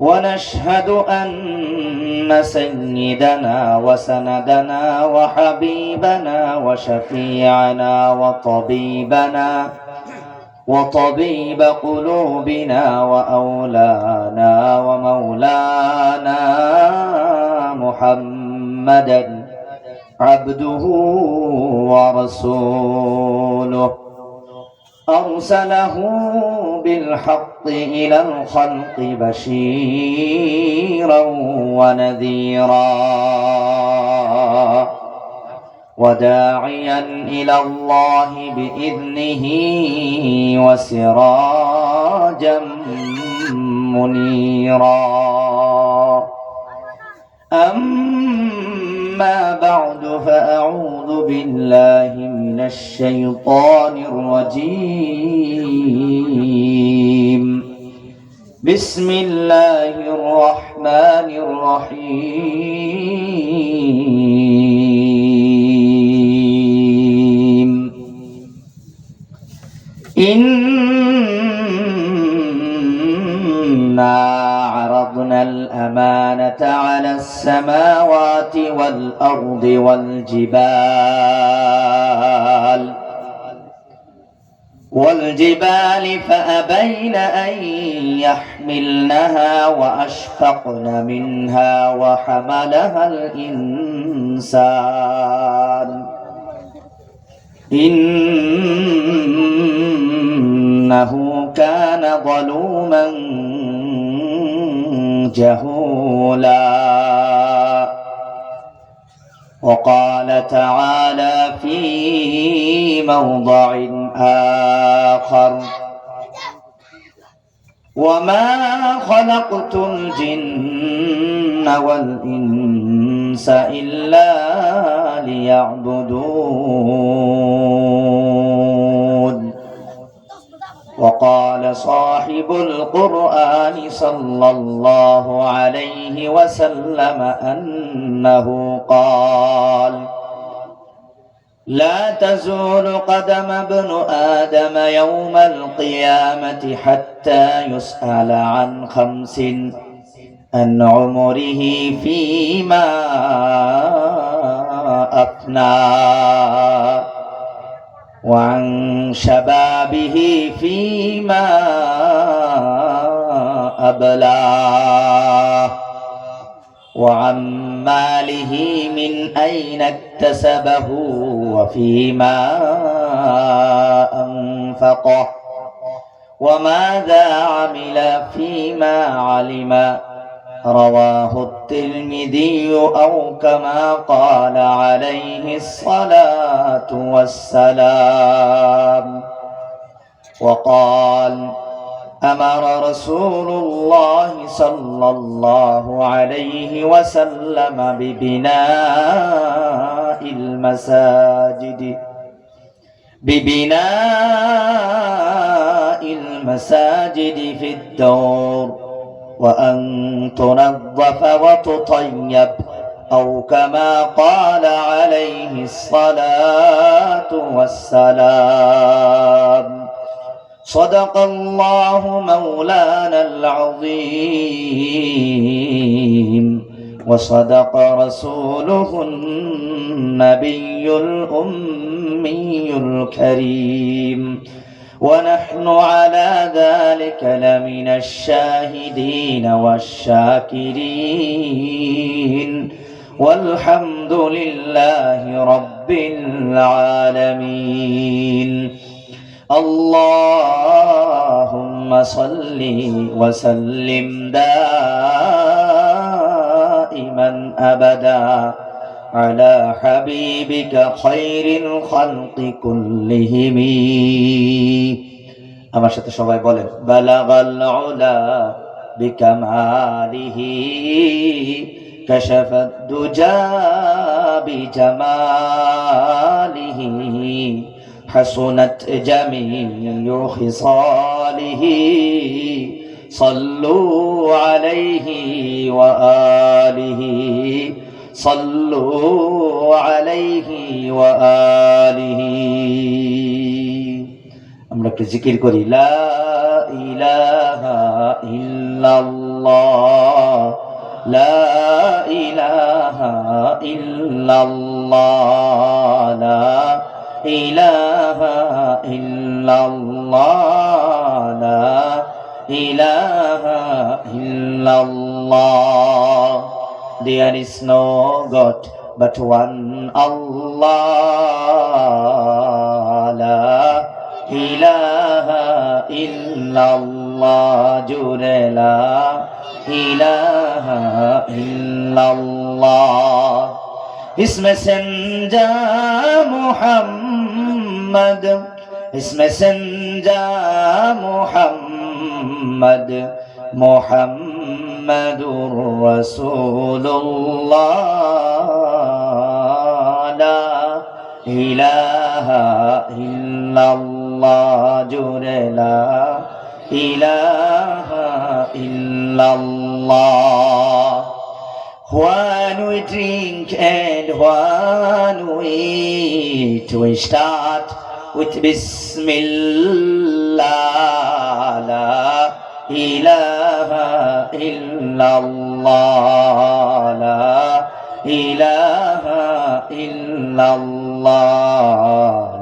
ونشهد أن سيدنا وسندنا وحبيبنا وشفيعنا وطبيبنا وطبيب قلوبنا وأولانا ومولانا محمدا عبده ورسوله. أرسله بالحق إلى الخلق بشيرا ونذيرا وداعيا إلى الله بإذنه وسراجا منيرا. أما بعد فأعوذ بالله من الشيطان الرجيم. بسم الله الرحمن الرحيم. إنا عرضنا الأمانة على السماوات والأرض والجبال. والجبال فأبين أن يحملنها وأشفقن منها وحملها الإنسان. إنه كان ظلوما جهولا. وقال تعالى في موضع آخر. وما خلقت الجن والإنس إلا ليعبدون. وقال صاحب القرآن صلى الله عليه وسلم أنه قال لا تزول قدم ابن آدم يوم القيامة حتى يسأل عن خمس عن عمره فيما أفنى وعن شبابه فيما أبلاه وعن ماله من أين اكتسبه وفيما أنفقه وماذا عمل فيما علم رواه الترمذي أو كما قال عليه الصلاة والسلام وقال أمر رسول الله صلى الله عليه وسلم ببناء المساجد. ببناء المساجد في الدور وأن تنظف وتطيب أو كما قال عليه الصلاة والسلام. صدق الله مولانا العظيم. وصدق رسوله النبي الأمي الكريم. ونحن على ذلك لمن الشاهدين والشاكرين. والحمد لله رب العالمين. اللهم صل وسلم دائما ابدا على حبيبك خير الخلق كلهم আমার সাথে সবাই বলেন বালাগাল উলা বিকামালিহি كشف الدجى بجماله حسنت جميع خصاله صلوا عليه وآله صلوا عليه وآله আমরা একটু জিকির করি লা ইলাহা ইল্লাল্লাহ লা ইলাহা ইল্লাল্লাহ লা ইলাহা ইল্লাল্লাহ ইলাহা ইল্লাল্লাহ There is no God but one Allah. La ilaha illallah. Jure la ilaha محمد. اسم سنجا محمد. محمد رسول الله. لا إله إلا الله. جل لا إله إلا الله. When we drink and when we eat, we start with Bismillah. La ilaha illallah. La ilaha illallah.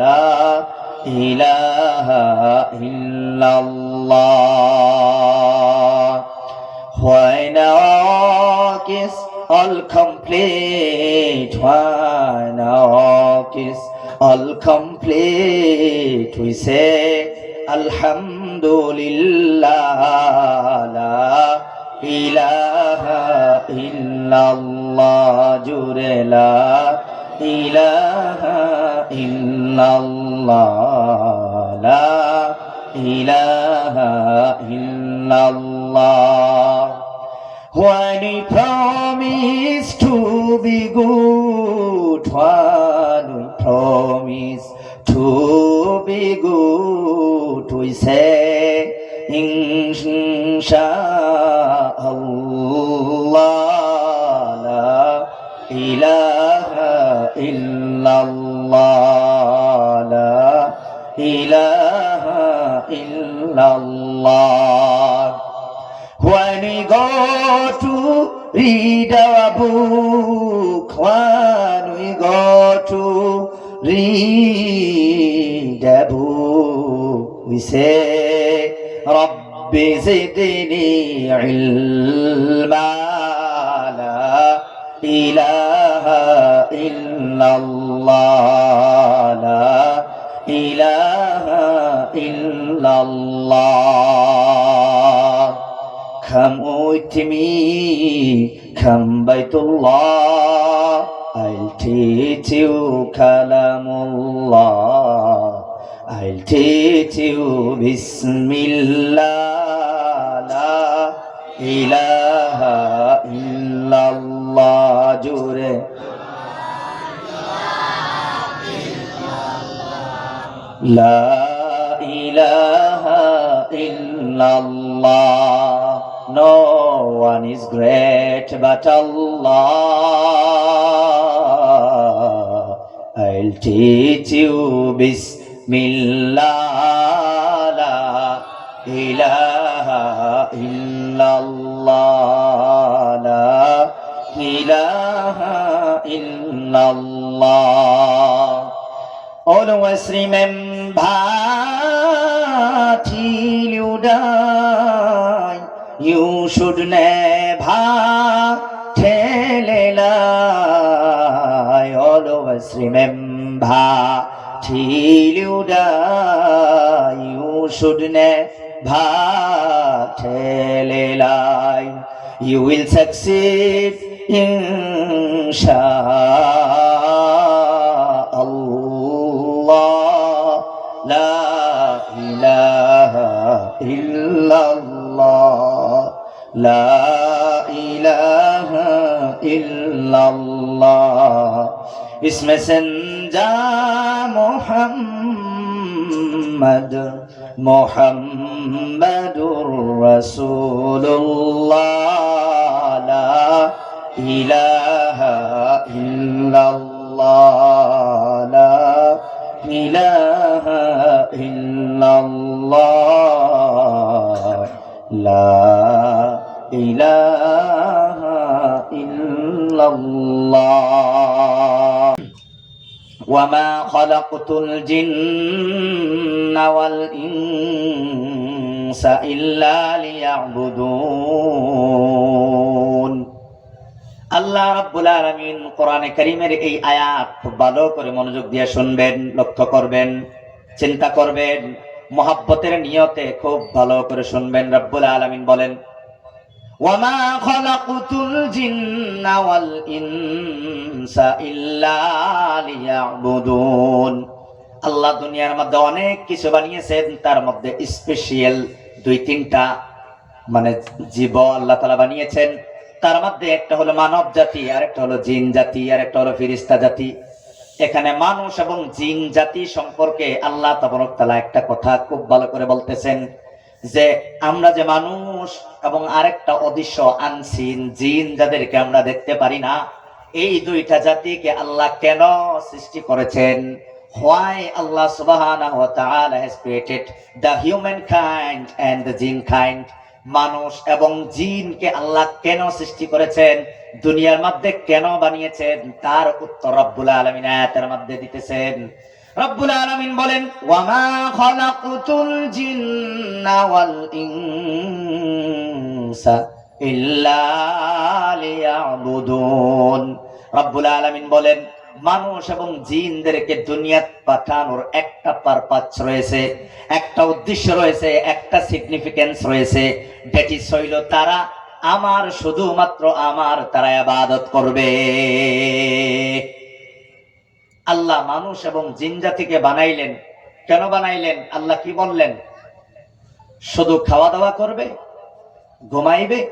La ilaha illallah. Alhamdulillah, la ilaha illallah, jure la ilaha illallah, la ilaha illallah. When we promise to be good, we promise to be good, we say, Inshallah, la ilaha illallah, la ilaha illallah. When we go to ridawabu kwanu igotu ridabu we say rabbi zidni ilma la ilaha illallah Kalamullah. I'll teach you Bismillah. La ilaha illallah. Jure. La ilaha illallah. No one is great but Allah. I'll teach you Bismillah. La ilaha illallah. La ilaha illallah. Always remember tell a lie. always remember till you die you should never tell a lie you will succeed inshallah इसमें संजा मोहम्मद मोहम्मदुर रसूलुल्लाह ला इलाहा इल्लल्लाह ला इलाहा इल्लल्लाह ला इलाहा إلا الله وما خلقت الجن والإنس إلا ليعبدون আল্লাহ রাব্বুল আলামিন কোরআনে কারীমের এই আয়াত খুব ভালো করে মনোযোগ দিয়ে শুনবেন, লক্ষ্য করবেন, চিন্তা করবেন, মহাব্বতের নিয়তে খুব ভালো করে শুনবেন। রব্বুল আলামিন বলেন ওয়ামা খালাকুতুল জিন্না ওয়াল ইনসা ইল্লা আল্লাহ দুনিয়ার মধ্যে অনেক কিছু বানিয়েছেন, তার মধ্যে স্পেশাল দুই তিনটা মানে জীব আল্লাহ তাআলা বানিয়েছেন। তার মধ্যে একটা হলো মানব জাতি আর একটা হলো জিন জাতি আর একটা হলো ফিরিস্তা জাতি। এখানে মানুষ এবং জিন জাতি সম্পর্কে আল্লাহ তালা একটা কথা খুব ভালো করে বলতেছেন যে, আমরা যে মানুষ এবং আরেকটা অদৃশ্য আনসিন জিন যাদেরকে আমরা দেখতে পারি না। এই দুইটা জাতিকে আল্লাহ কেন সৃষ্টি করেছেন? Why Allah subhanahu wa ta'ala has created the মানুষ এবং জিনকে আল্লাহ কেন সৃষ্টি করেছেন? দুনিয়ার মধ্যে কেন বানিয়েছেন? তার উত্তর রব্বুল আলামিন মধ্যে দিতেছেন। রব্বুল আলামিন বলেন, ওয়ামা খালাকুতুল জিন্না ওয়াল ইনসা ইল্লা লিয়াবুদুন। রব্বুল আলামিন বলেন, মানুষ এবং জিনদেরকে দুনিয়াত পাঠানোর একটা পারপাস রয়েছে, একটা উদ্দেশ্য রয়েছে, একটা সিগনিফিকেন্স রয়েছে। যেটি শৈল তারা আমার, শুধুমাত্র আমার তারা আবাদত করবে। আল্লাহ মানুষ এবং জিন জাতিকে বানাইলেন। কেন বানাইলেন? আল্লাহ কি বললেন? শুধু খাওয়া দাওয়া করবে? ঘুমাইবে?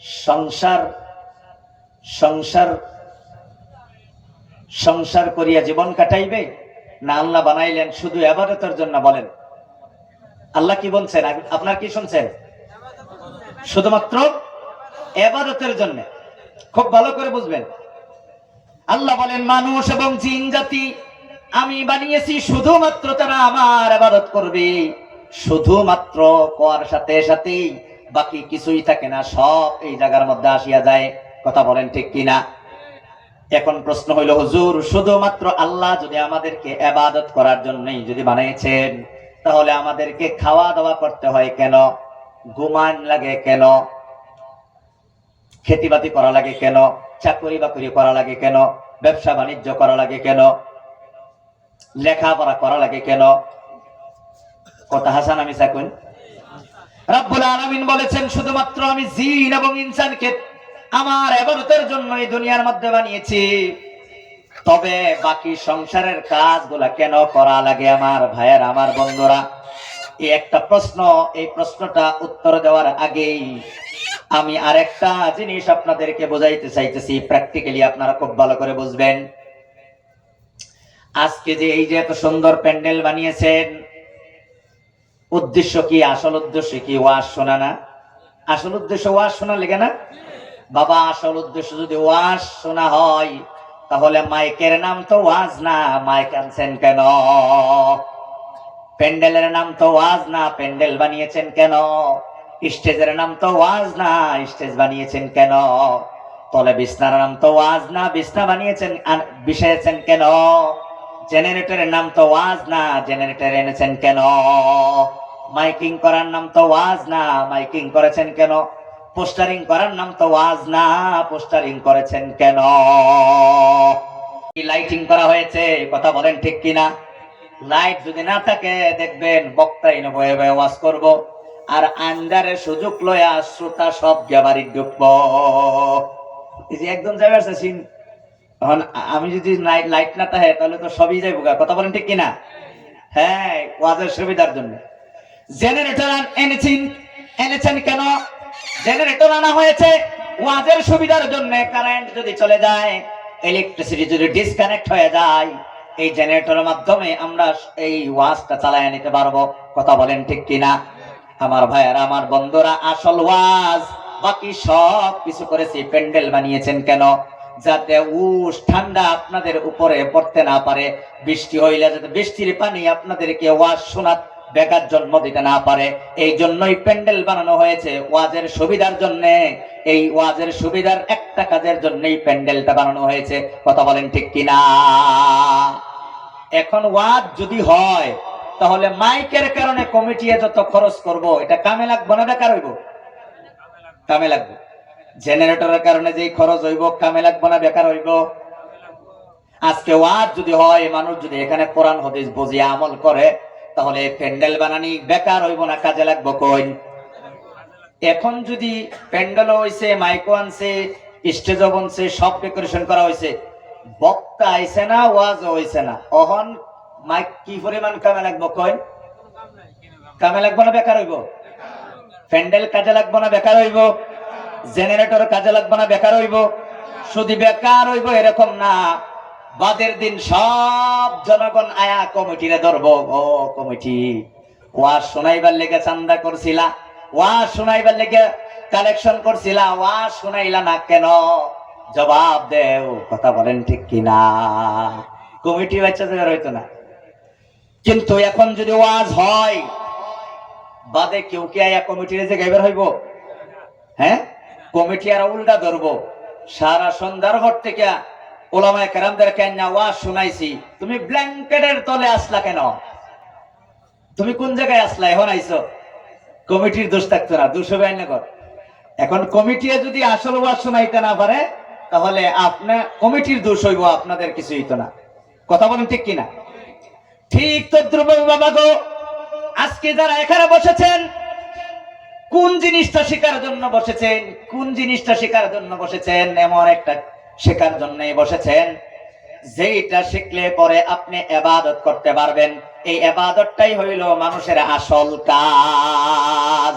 সংসার সংসার সংসার করিয়া জীবন কাটাইবে? না আল্লাহ বানাইলেন শুধু এবারতের জন্য বলেন? আল্লাহ কি বলছেন? আপনার কি শুনছেন? শুধুমাত্র এবারতের জন্য। খুব ভালো করে বুঝবেন। আল্লাহ বলেন, মানুষ এবং জিন জাতি, আমি বানিয়েছি শুধুমাত্র তারা আমার আবাদত করবে। শুধুমাত্র কোয়ার সাথে সাথেই বাকি কিছুই থাকে না, সব এই জায়গার মধ্যে আসিয়া যায়। কথা বলেন ঠিক কিনা? এখন প্রশ্ন হইল, হুজুর, শুধুমাত্র আল্লাহ যদি আমাদেরকে আবাদত করার জন্যই যদি বানিয়েছেন, তাহলে আমাদেরকে খাওয়া দাওয়া করতে হয় কেন? ঘুমান লাগে কেন? খেতিবাতি করা লাগে কেন? চাকরি বাকরি করা লাগে কেন? ব্যবসা বাণিজ্য করা লাগে কেন? লেখাপড়া করা লাগে কেন? কথা হাসান আমি চাকুন। রাব্বুল আলামিন বলেছেন, শুধুমাত্র আমি জিন এবং ইনসানকে আমার এবারতের জন্য এই দুনিয়ার মধ্যে বানিয়েছি। তবে বাকি সংসারের কাজগুলা কেন করা লাগে আমার ভাইয়ের, আমার বন্ধুরা? এই একটা প্রশ্ন, এই প্রশ্নটা উত্তর দেওয়ার আগেই আমি আরেকটা জিনিস আপনাদেরকে বোঝাইতে চাইতেছি প্র্যাকটিক্যালি আপনারা খুব ভালো করে বুঝবেন। আজকে যে এই যে এত সুন্দর প্যান্ডেল বানিয়েছেন, উদ্দেশ্য কি, আসল উদ্দেশ্য কি, ওয়াজ শোনা না? আসল উদ্দেশ্য ওয়াজ শোনা লেগে না? বাবা, আসল উদ্দেশ্য যদি ওয়াজ শোনা হয়, তাহলে মাইকের নাম তো ওয়াজ না, মাইক আনছেন কেন? প্যান্ডেলের নাম তো ওয়াজ না, প্যান্ডেল বানিয়েছেন কেন? স্টেজের নাম তো ওয়াজ না, স্টেজ বানিয়েছেন কেন? তলে বিছনার নাম তো ওয়াজ না, বিছনা বানিয়েছেন বিষয়েছেন কেন? জেনারেটরের নাম তো ওয়াজ না, জেনারেটর এনেছেন কেন? মাইকিং করার নাম তো ওয়াজ না, মাইকিং করেছেন কেন? পোস্টারিং করার নাম তো ওয়াজ না, পোস্টারিং করেছেন কেন? লাইটিং করা হয়েছে কথা বলেন ঠিক কিনা? লাইট যদি না থাকে, দেখবেন বক্তাই বয়ে ওয়াজ করব। আর আন্ডারে সুযোগ লয়া শ্রোতা সব এই যে একদম যাবে আসছেন এখন আমি যদি লাইট না থাকে, তাহলে তো সবই যাইব গা। কথা বলেন ঠিক কিনা? হ্যাঁ ওয়াজের সুবিধার জন্য। জেনারেটর এনেছেন। এনেছেন কেন? জেনারেটর আনা হয়েছে ওয়াজের সুবিধার জন্য। কারেন্ট যদি চলে যায় ইলেকট্রিসিটি যদি ডিসকানেক্ট হয়ে যায়, এই জেনারেটরের মাধ্যমে আমরা এই ওয়াজটা চালায় নিতে পারব। কথা বলেন ঠিক কিনা? আমার ভাইয়ারা, আমার বন্ধুরা, আসল ওয়াজ, বাকি সব কিছু করেছি, প্যান্ডেল বানিয়েছেন কেন? যাতে উস, ঠান্ডা আপনাদের উপরে পড়তে না পারে, বৃষ্টি হইলে যাতে বৃষ্টির পানি আপনাদেরকে ওয়াজ শোনাত বেকার জন্ম দিতে না পারে। এই জন্যই প্যান্ডেল বানানো হয়েছে ওয়াজের সুবিধার জন্য। এই ওয়াজের সুবিধার একটা কাজের জন্যই প্যান্ডেলটা বানানো হয়েছে। কথা বলেন ঠিক কিনা? এখন ওয়াজ যদি হয় তাহলে মাইকের কারণে কমিটি যত খরচ করব, এটা কামে লাগবে না বেকার হইব? কামে লাগবে। জেনারেটরের কারণে যেই খরচ হইব, কামে লাগবে না বেকার হইব? আজকে ওয়াজ যদি হয় মানুষ যদি এখানে কোরআন, হদিস বুঝিয়ে আমল করে, তাহলে প্যান্ডেল বানানি বেকার হইব না, কাজে লাগবো কই? এখন যদি প্যান্ডেল হইছে মাইকো আনছে, স্টেজ বনছে, সব ডেকোরেশন করা হয়েছে বক্তা আইছে না ওয়াজ হইছে না। অহন মাইক কি পরিমাণ কামে লাগবো কয় কামে লাগবো না বেকার হইব? প্যান্ডেল কাজে লাগবো না বেকার হইব? জেনারেটর কাজে লাগবো না বেকার হইব? শুধু বেকার হইব এরকম না। বাদের দিন সব জনগণ আয়া কমিটিরে ধরবো। ও কমিটি, ওয়াজ শোনাইবার লেগে চান্দা করছিলা, ওয়াজ শোনাইবার লেগে কালেকশন করছিলা, ওয়াজ শোনাইলা না কেন? জবাব দেও, কথা বলেন ঠিক কিনা? কমিটি বাচ্চা হইতো না। কিন্তু এখন যদি ওয়াজ হয়, বাদে কেউ কি আয়া কমিটির যে গাইবার হইব? হ্যাঁ? কমিটি আর উল্টা ধরবো। সারা সন্ধ্যার ঘর থেকে ওলামায় কেরামদের কেন ওয়াজ শুনাইছি। তুমি ব্ল্যাঙ্কেটের তলে আসলা কেন? তুমি কোন জায়গায় আসলা? এখন আইছো। কমিটির দোষ থাকতো না দুশো কর এখন কমিটি যদি আসল ওয়াজ শোনাইতে না পারে, তাহলে আপনার কমিটির দোষ হইব, আপনাদের কিছু হইতো না। কথা বলেন ঠিক কিনা? ঠিক তো ধ্রুব বাবা গো, আজকে যারা এখানে বসেছেন, কোন জিনিসটা শেখার জন্য বসেছেন? কোন জিনিসটা শেখার জন্য বসেছেন? এমন একটা শেখার জন্য বসেছেন। যেইটা শিখলে পরে আপনি এবাদত করতে পারবেন। এই এবাদতটাই হইল মানুষের আসল কাজ।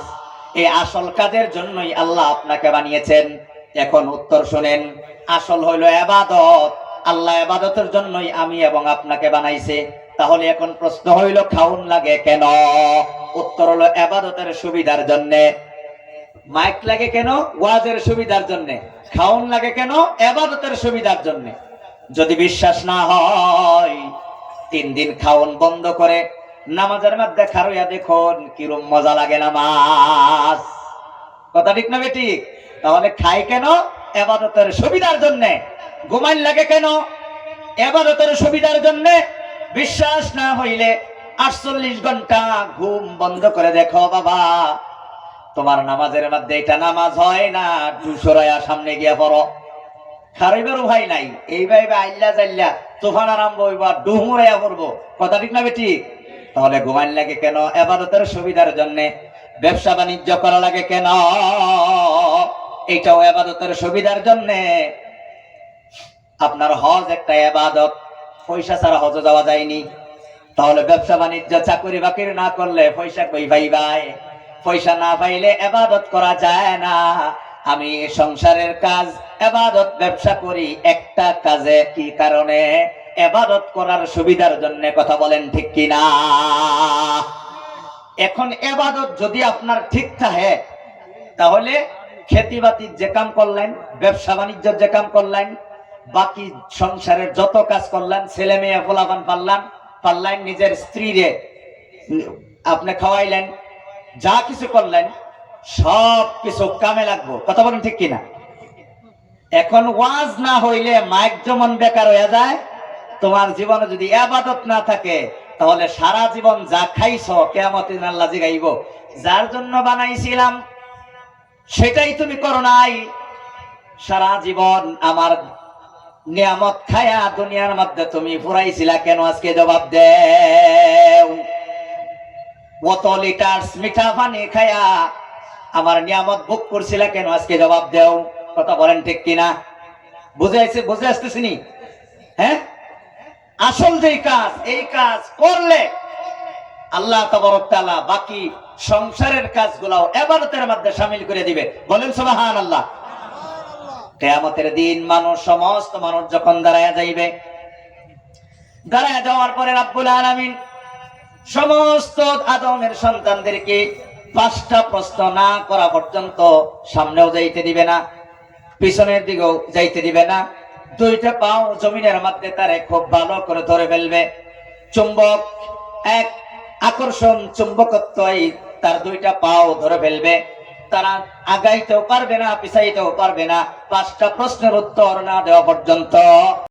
এই আসল কাজের জন্যই আল্লাহ আপনাকে বানিয়েছেন। এখন উত্তর শুনেন, আসল হইল এবাদত। আল্লাহ এবাদতের জন্যই আমি এবং আপনাকে বানাইছে। তাহলে এখন প্রশ্ন হইল, খাউন লাগে কেন? উত্তর হলো এবাদতের সুবিধার জন্যে। মাইক লাগে কেন? ওয়াজের সুবিধার জন্য। খাউন লাগে কেন? এবাদতের সুবিধার জন্য। যদি বিশ্বাস না হয়, তিন দিন খাওন বন্ধ করে নামাজের মধ্যে খারইয়া দেখুন কিরম মজা লাগে নামাজ। কথা ঠিক না বেটি? তাহলে খাই কেন? এবাদতের সুবিধার জন্য। ঘুমাইন লাগে কেন? এবাদতের সুবিধার জন্য বিশ্বাস না হইলে আটচল্লিশ ঘণ্টা ঘুম বন্ধ করে দেখো বাবা। তোমার নামাজের মধ্যে এটা নামাজ হয় না দুশোরায়া সামনে গিয়া পড়ো। খারাইবারও ভাই নাই, এই ভাইবে আইল্লা জাইল্লা তুফান আরম্ভ হইবা ডুহুরাইয়া পড়ব। কথা ঠিক না বেটি? তাহলে ঘুমাইন লাগে কেন? এবাদতের সুবিধার জন্য ব্যবসা বাণিজ্য করা লাগে কেন? এইটাও এবাদতের সুবিধার জন্য। আপনার হজ একটা এবাদত পয়সা ছাড়া হজ যাওয়া যায়নি। তাহলে ব্যবসা বাণিজ্য, চাকরি বাকরি না করলে পয়সা কই ভাই ভাই পয়সা না পাইলে এবাদত করা যায় না। আমি সংসারের কাজ, এবাদত ব্যবসা করি। একটা কাজে কি কারণে? এবাদত করার সুবিধার জন্য কথা বলেন ঠিক কিনা? এখন এবাদত যদি আপনার ঠিক থাকে, তাহলে খেতি বাতির যে কাম করলেন ব্যবসা বাণিজ্যের যে কাম করলেন বাকি সংসারের যত কাজ করলাম, ছেলে মেয়ে ফোলাবান পারলাম পারলেন নিজের স্ত্রীরে আপনি খাওয়াইলেন, যা কিছু করলেন সব কিছু কামে লাগবো। কথা বলেন ঠিক কিনা? এখন ওয়াজ না হইলে মাইক যেমন বেকার হয়ে যায়, তোমার জীবনে যদি আবাদত না থাকে, তাহলে সারা জীবন যা খাইছ কেমত আল্লাহ জিগাইব। যার জন্য বানাইছিলাম, সেটাই তুমি করো নাই। সারা জীবন আমার নিয়ামত খায়া দুনিয়ার মধ্যে তুমি ফুরাইছিলা কেন আজকে জবাব দেও? অত লিটার মিঠা পানি খায়া আমার নিয়ামত বুক করছিলা কেন আজকে জবাব দেও? কথা বলেন ঠিক কিনা? বুঝে আসতেছি নি? হ্যাঁ? আসল যে কাজ, এই কাজ করলে আল্লাহ তাআলা বাকি সংসারের কাজগুলাও এবারতের মধ্যে শামিল করে দিবে। বলেন সুবহান আল্লাহ কেয়ামতের দিন মানুষ, সমস্ত মানুষ যখন দাঁড়ায় যাইবে, দাঁড়ায় যাওয়ার পরে রাব্বুল আলামিন সমস্ত আদমের সন্তানদেরকে পাঁচটা প্রশ্ন না করা পর্যন্ত সামনেও যাইতে দিবে না, পিছনের দিকেও যাইতে দিবে না। দুইটা পাও জমিনের মধ্যে তারে খুব ভালো করে ধরে ফেলবে। চুম্বক, এক আকর্ষণ চুম্বকত্ব তার দুইটা পাও ধরে ফেলবে। তারা আগাইতেও পারবে না পিছাইতেও পারবে না। পাঁচটা প্রশ্নের উত্তর না দেওয়া পর্যন্ত।